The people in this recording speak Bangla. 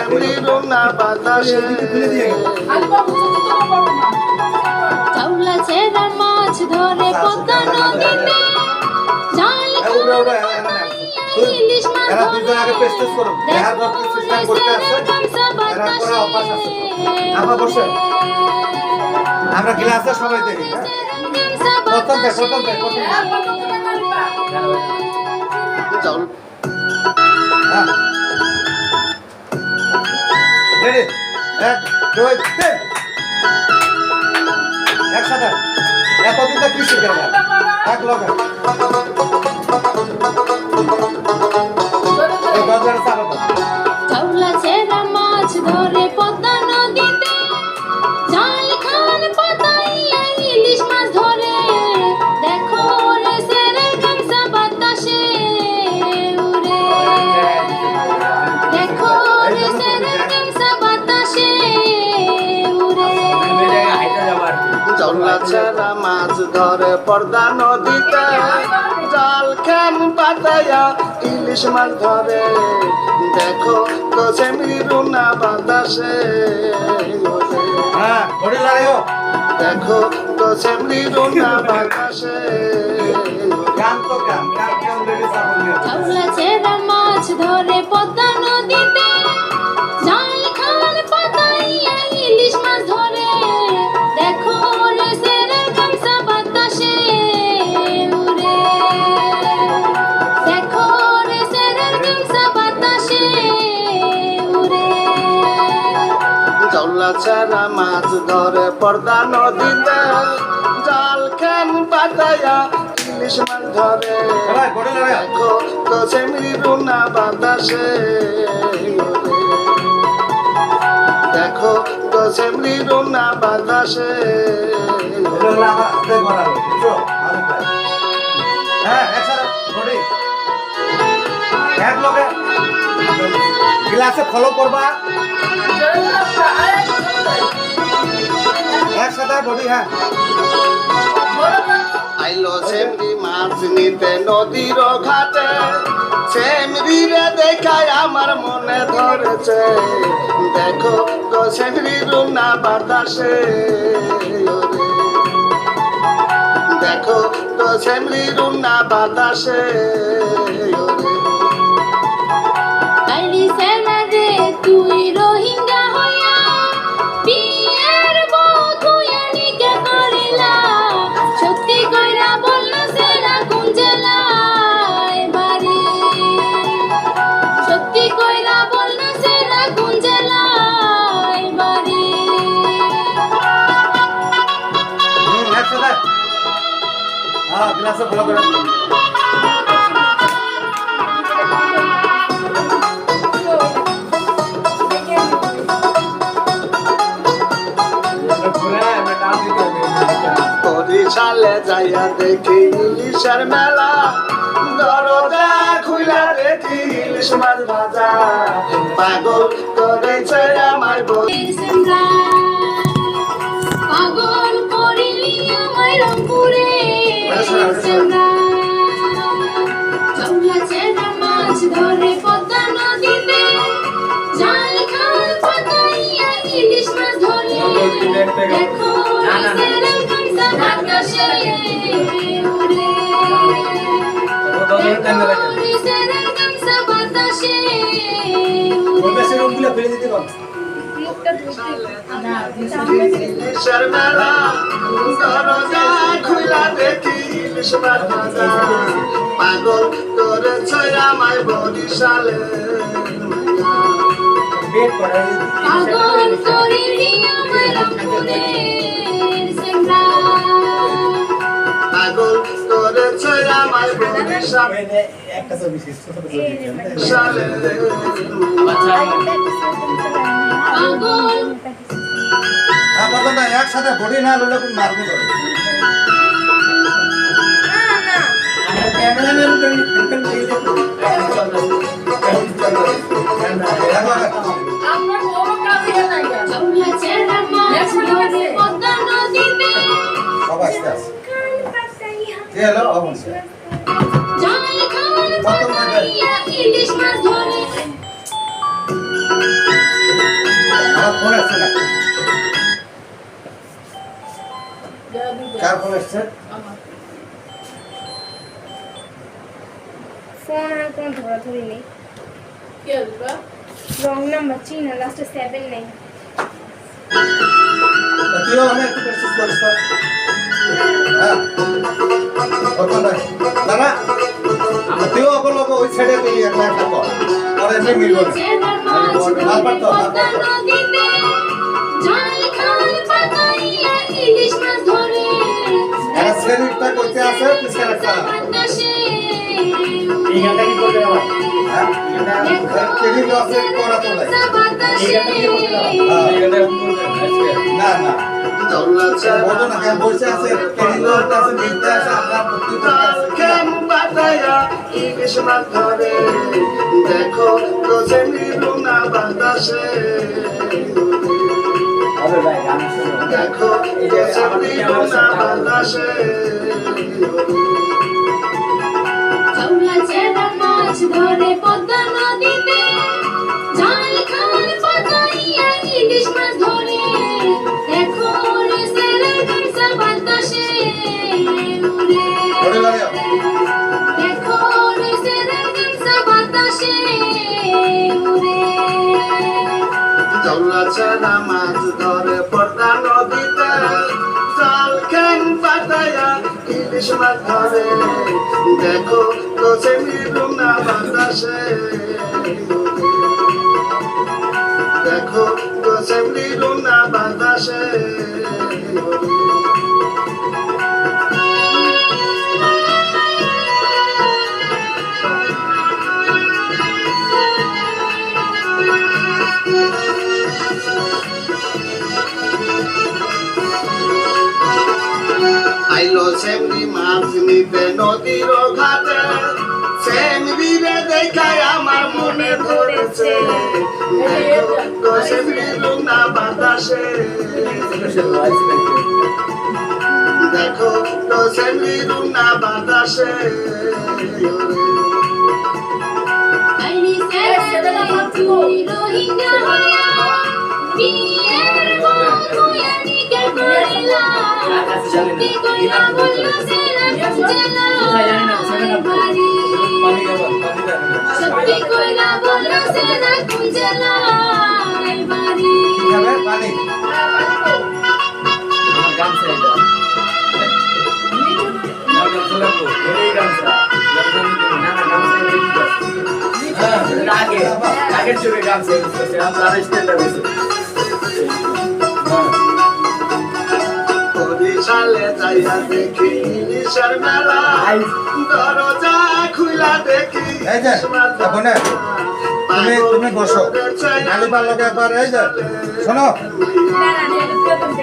খুলবে না বাতাসে চাউলা ছেড়া মাছ ধরে পদ্মা নদীতে জাল ইলিশ মাছ বসে আমরা ক্লাসে সবাই দেখি? প্রথম দেখ প্রথম দেখ প্রথম দেখ। চাউল হ্যাঁ। এক দুই তিন। একসাথে। এতদিন কি শিখে এক লগে। ধরে পর্দা নদীতে জাল খান পাতায়া ইলিশ মাছ ধরে। দেখো কোসেমি রুনা বাতাসে। হ্যাঁ দেখো বাতাসে। তো দিয়ে চাউলা ছেড়া মাছ ধরে পদ্মা নদীতে চাউলা ছেড়া মাছ ধরে পর্দা নদীতে। জাল খান পাতায়া ইলিশ মাছ ধরে। দেখো রুনা বাতাসে। দেখো কোসেমি রুনা বাতাসে। হাতে করালো বুঝছ? মালিক ভাই হ্যাঁ এক লগে ক্লাসে ফলো করবা। হ্যাঁ আইলো সেমরি মাছ নিতে নদীর ঘাটে সেমরি রে দেখায় আমার মনে ধরেছে। দেখো গো সেমরি রুনা বাতাসে দেখো গো সেমরি রুনা বাতাসে তুই রোহিঙ্গা ক্লাসে ফলো করে বরিশালে যাইয়া দেখি ইলিশের মেলা। দরজা খুলা দেখি ইলিশ মাছ ভাজা। পাগল করেছে আমায় বই বাতাসে উড়ে দেখো সেরের গামছা বাতাসে উড়ে ইলিশের মেলা দরজা খুলা দেখি মাছ ভাজা পাগল করেছে আমায় বরিশালে পাগল করিলি আমায় সেমরা পাগল করেছে বলতো না একসাথে বডি না লড়লে কোন মারবো কার ফোন আসছে ফোন আর কোনো ধরাধরি নেই। রং নাম্বার চিনা লাস্টে সেভেন নেই তুইও অনেক একটু দাদা তুইও ওই সাইডে তুই একটা একটা আর এমনি কইতে আছে গানটা কি করবে আবার হ্যাঁ আছে করা তো না না। দেখো রোজে নিরুনা বাতাসে দেখো রোজে নিরুনা বাতাসে। দৌলাচ্ছে না মাছ ধরে পর্দা নদীতে। জাল খেন পাতায়া ইলিশ মাছ ধরে। দেখো রোজে নিরুনা বাতাসে। দেখো রোজে নিরুনা বাতাসে। সেমনি মাছ নিতে নদীর ঘাটে। সেমনি রে দেখায় আমার মনে ধরেছে। সেমনি দেখো তো সেমনি লুনা বাতাসে। রোহিঙ্গা আমার গামছা এটা না হ্যাঁ আগে আগের গামছা ইউজ আমরা আর হয়েছে যাইয়া দেখি ইলিশের মেলা। দরজা খুলা দেখি এই যে, এখন তুমি তুমি বসো। নালিপার লোক একবার এই যে শোনো। না না না এটা তুমি